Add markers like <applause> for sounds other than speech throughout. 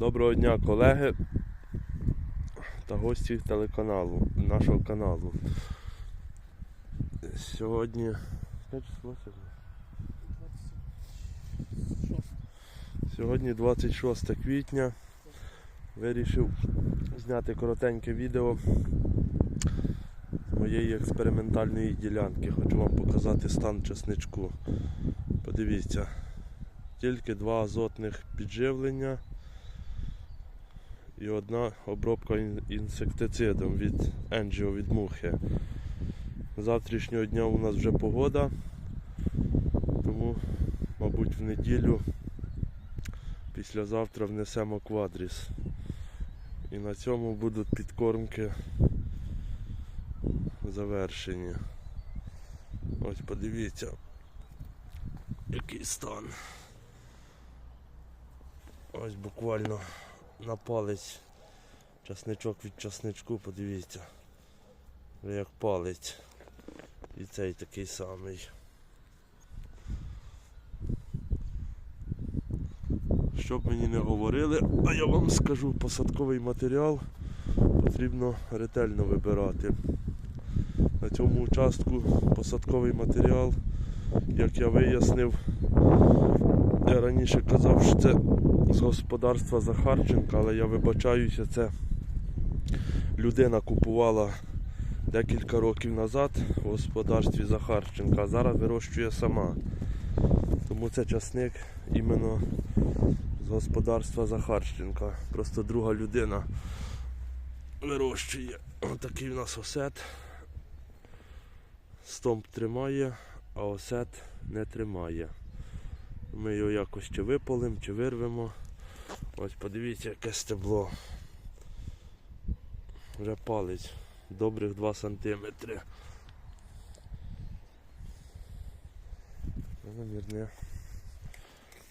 Доброго дня, колеги та гості телеканалу, нашого каналу. Сьогодні. Сьогодні 26 квітня. Вирішив зняти коротеньке відео з моєї експериментальної ділянки. Хочу вам показати стан чесничку. Подивіться, тільки два азотних підживлення і одна обробка інсектицидом від Енджіо від мухи. Завтрашнього дня у нас вже погода, тому, мабуть, в неділю післязавтра внесемо квадріс. І на цьому будуть підкормки завершені. Ось подивіться, який стан. Ось буквально на палець часничок від часничку, подивіться. Як палець. І цей такий самий. Щоб мені не говорили, а я вам скажу, посадковий матеріал потрібно ретельно вибирати. На цьому участку посадковий матеріал, як я вияснив, я раніше казав, що це з господарства Захарченка, але я вибачаюся, це людина купувала декілька років назад в господарстві Захарченка, а зараз вирощує сама. Тому це часник іменно з господарства Захарченка. Просто друга людина вирощує. Отакий у нас осет. Стомп тримає, а осет не тримає. Ми його якось чи виполимо, чи вирвемо. Ось подивіться, яке стебло. Вже палець. Добрих 2 сантиметри. Намірне.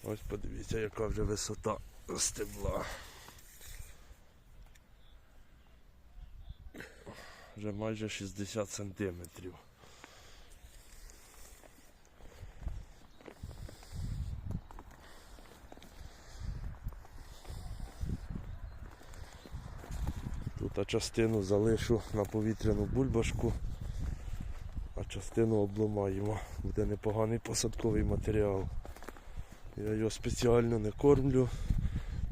Ось подивіться, яка вже висота стебла. Вже майже 60 сантиметрів. Тут частину залишу на повітряну бульбашку, а частину обламаємо. Буде непоганий посадковий матеріал. Я його спеціально не кормлю,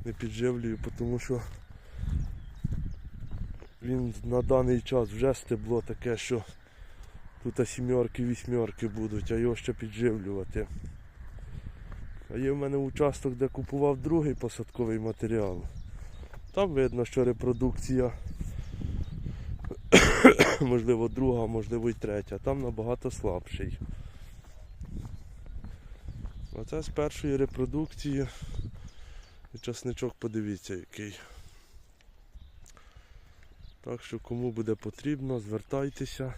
не підживлюю, тому що він на даний час вже стебло таке, що тут а сімерки, вісьмерки будуть, а його ще підживлювати. А є в мене участок, де купував другий посадковий матеріал. Там видно, що репродукція <coughs> можливо друга, можливо і третя. Там набагато слабший. Оце з першої репродукції. І часничок подивіться який. Так що кому буде потрібно, звертайтеся.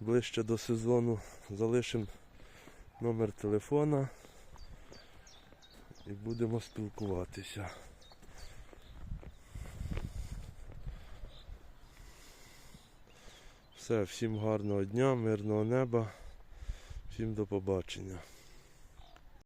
Ближче до сезону залишимо номер телефона і будемо спілкуватися. Все, всім гарного дня, мирного неба, всім до побачення.